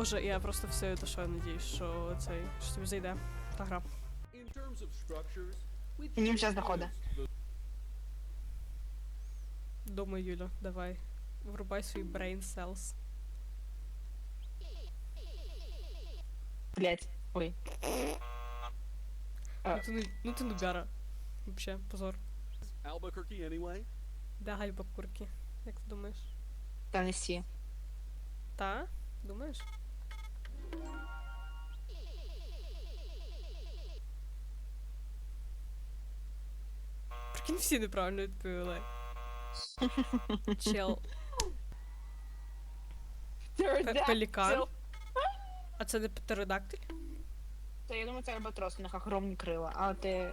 Боже, я просто все те, що надіюсь, що цей що тобі зайде та гра. Ним зараз доходить. Думаю, Юля, давай. Врубай свій brain cells. Блять. Ой. Ну ти, ну, ти нубяра. Вообще, позор. Albuquerque anyway. Де гальба курки? Як ти думаєш? Теннессі. Та? Думаєш? Прикинь, всі неправильно відповіли. Чел. Пе- Пелікан. А це не птеродактиль? Та я думаю, це альбатрос, у них огромні крила, а ти.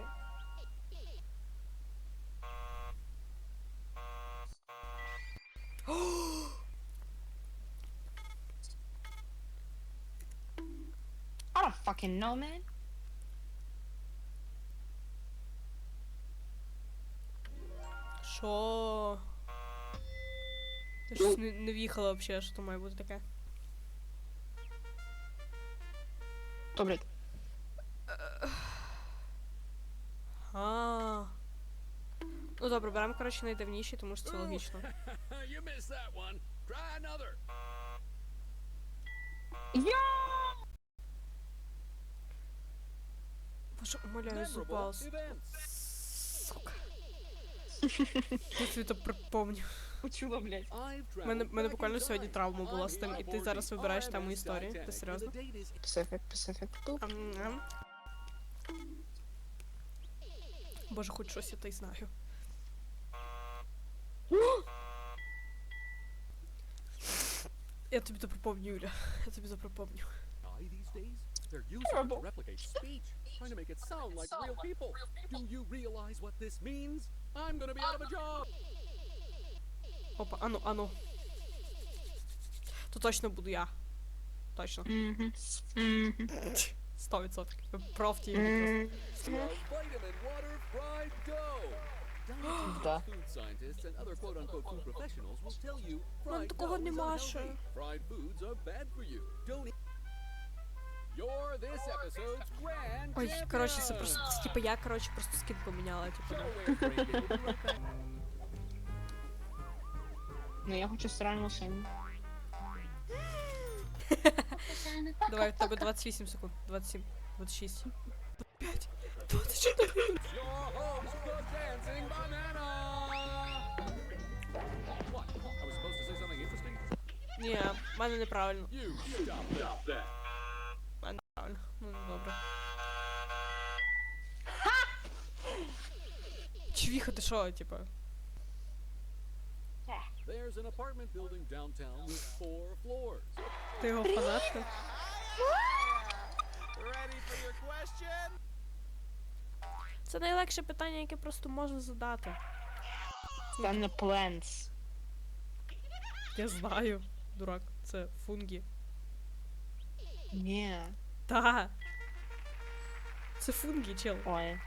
I don't fucking know, man. Що? Я щось не, не в'їхала взагалі, що то має бути таке. То, блядь. А. Ну добре, беремо, коротше, найдавніші, тому що це логічно. you missed that one. Try another. Боже, умоляю, events. Сука. Я тобі то припомню. Почула, блядь. I've Мене- мене буквально сьогодні травма була з тим, і ти зараз вибираєш тему історії. Ти серйозно? Ам, ам. Боже, хоч щось я та й знаю. Я тобі то припомню, Юля. Я тобі то припомню. AI these days? They're using it to Terrible. replicate speech, trying to make it sound like real people. Do you realize what this means? I'm gonna be out of a job. Опа, ану, ану. То точно буду я. Точно. Мгм. Мгм. Сто відсотків. Ви Профті мені просто. Мгм. A vitamin water fried dough. Dietitians, Да. food scientists, and other quote-unquote food professionals will tell you Нам fried такого dough is нема unhealthy. ще. Fried foods are bad for you. Don't eat. Ой, коротше, це просто. це, Типа я, коротше, просто типу. Be right back. Ну, я хочу стиральну машину. Давай, в тебе 28 секунд. 27, 26. 5, 24. Your host, the dancing banana. What? I was supposed to say something interesting? Ні, в мене неправильно. You stop that. В мене неправильно. Ну, добре. Чвіха, ти що, типа? There's an apartment building downtown with four floors. Ти його фанатка? Ready for your question? Це найлегше питання, яке просто можна задати. Це не Plants. Я знаю, дурак, це фунгі. Ні. Та. Це фунгі, чел. Ой.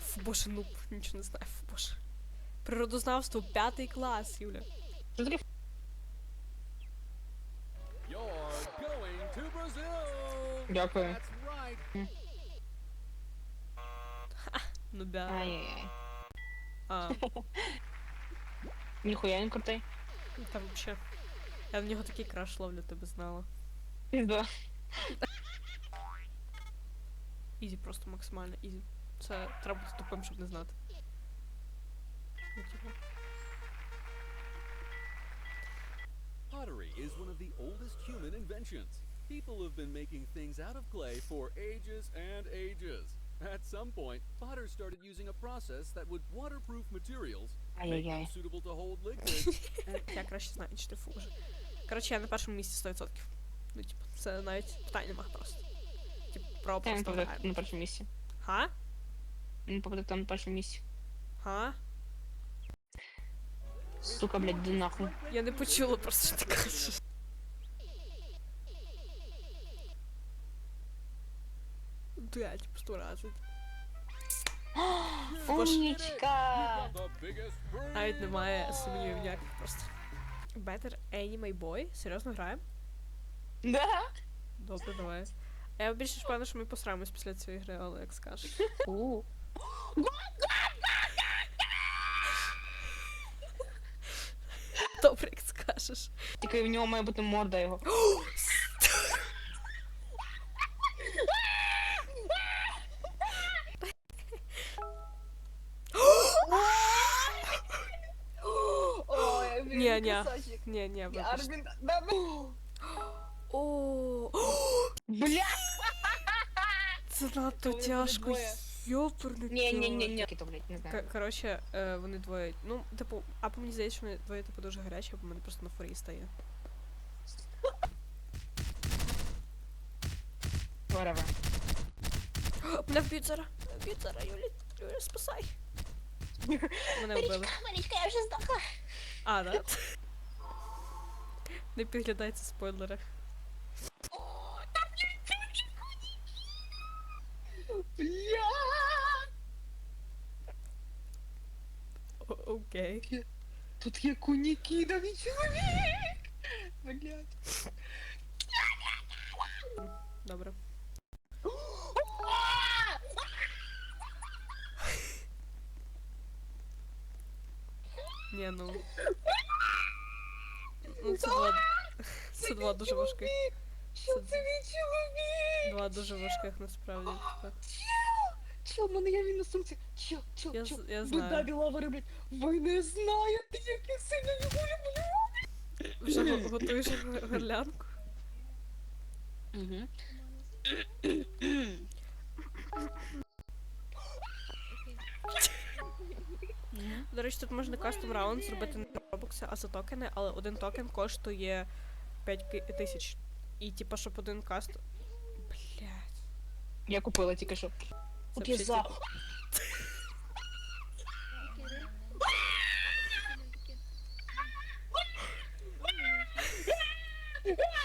Фу, боже, нуб, нічого не знаю, фу, боже. Природознавство, п'ятий клас, Юля. Що таке. Дякую. Ай-яй-яй. А, Ніхуя він крутий. та вообще. Я на нього такий краш ловлю, ти би знала. Пізда. Ізі просто максимально ізі. Це треба бути тупим, щоб не знати. Ну, типу. Pottery is one of the oldest human inventions. People have been making things out of clay for ages and ages. At some point, potters started using a process that would waterproof materials, make them Ай-яй-яй. suitable to hold liquids, Я краще знаю, ніж ти фу вже. Коротше, я на першому місці 100%. Ну, типу, це навіть питань нема просто. Типу, право Та він просто попаде граємо. на першому місці. Га? Він попаде там на першому місці. Га? Сука, блядь, де нахуй. Я не почула просто, що ти кажеш. Блять, просто разу. Боже. Умнічка! the biggest Навіть немає сумнівів ніяких просто. Better Anime Boy? Серйозно граємо? Да? Добре, давай. Я більше ж впевнена, що ми посраємось після цієї гри, але як скажеш. У. Добре, як скажеш. Тільки в нього має бути морда його. Ой, Ні, ні. Ні, ні, вибач. Да, да. Бля! це надто Вони тяжко. двоє. Йоперний Ні, ні, ні, ні. Кито, блядь, не знаю. Коротше, е, вони двоє. Ну, типу, або мені здається, що вони двоє типу дуже гарячі, або мене просто на форі стає. Whatever. Мене вб'ють зараз. Мене вб'ють зараз, Юлі. Юлі, спасай. Мене вбили. Марічка, я вже здохла. А, да? Не підглядайте спойлери. Бля! Окей. Тут є кунікідовий чоловік! Блядь. Добре. Ні, ну. Ну, це два. Це два дуже важких. Що це мій чоловік? Два дуже важких насправді. типу. Чел, мене є він на сумці. Чел, чел, Я, чел. з- я Ви знаю. дабі лавери, блядь. Ви не знаєте, як я сильно його люблю. Вже го- готуєш горлянку? Угу. До речі, тут можна кастом раунд зробити не робокси, а за токени, але один токен коштує 5 ки- тисяч. І типа, щоб один каст. Блять. Я купила тільки що. От я за. типу-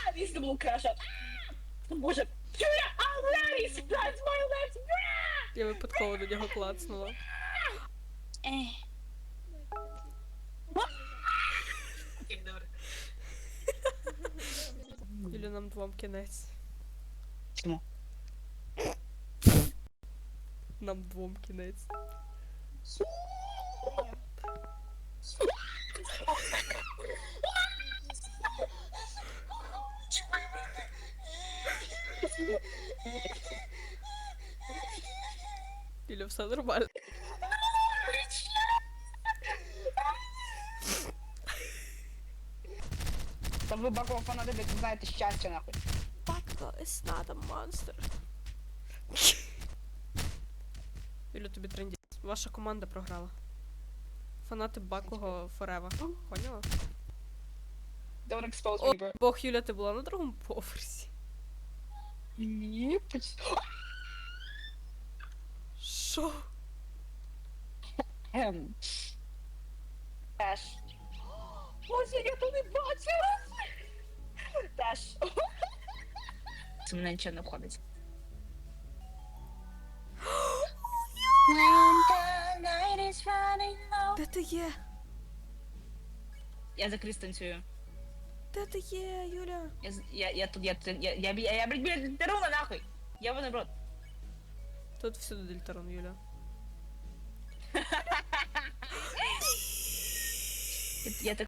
А, crash out. Боже. Ready. Spread my legs. Я випадково до нього клацнула. Юлі нам двом кінець. Чому? Нам двом кінець. Юля, все нормально. Та ви бакова фанати, блядь, знаєте щастя нахуй. Бако is not a monster. Юля, тобі трендець. Ваша команда програла. Фанати Бакого Форева. Поняла? Don't expose О, me, bro. Бог, Юля, ти була на другому поверсі. Ні, поч- Що? Ем. Теш. Боже, я то не бачила. Теш. Це мене нічого не входить. Де ти є? Я за Крис танцюю. Де ти є, Юля? Я, з- я, я тут, я, я, я, я, я, я, блядь, нахуй. Я вона, брат. Тут всюди дельтарон, Юля. Я так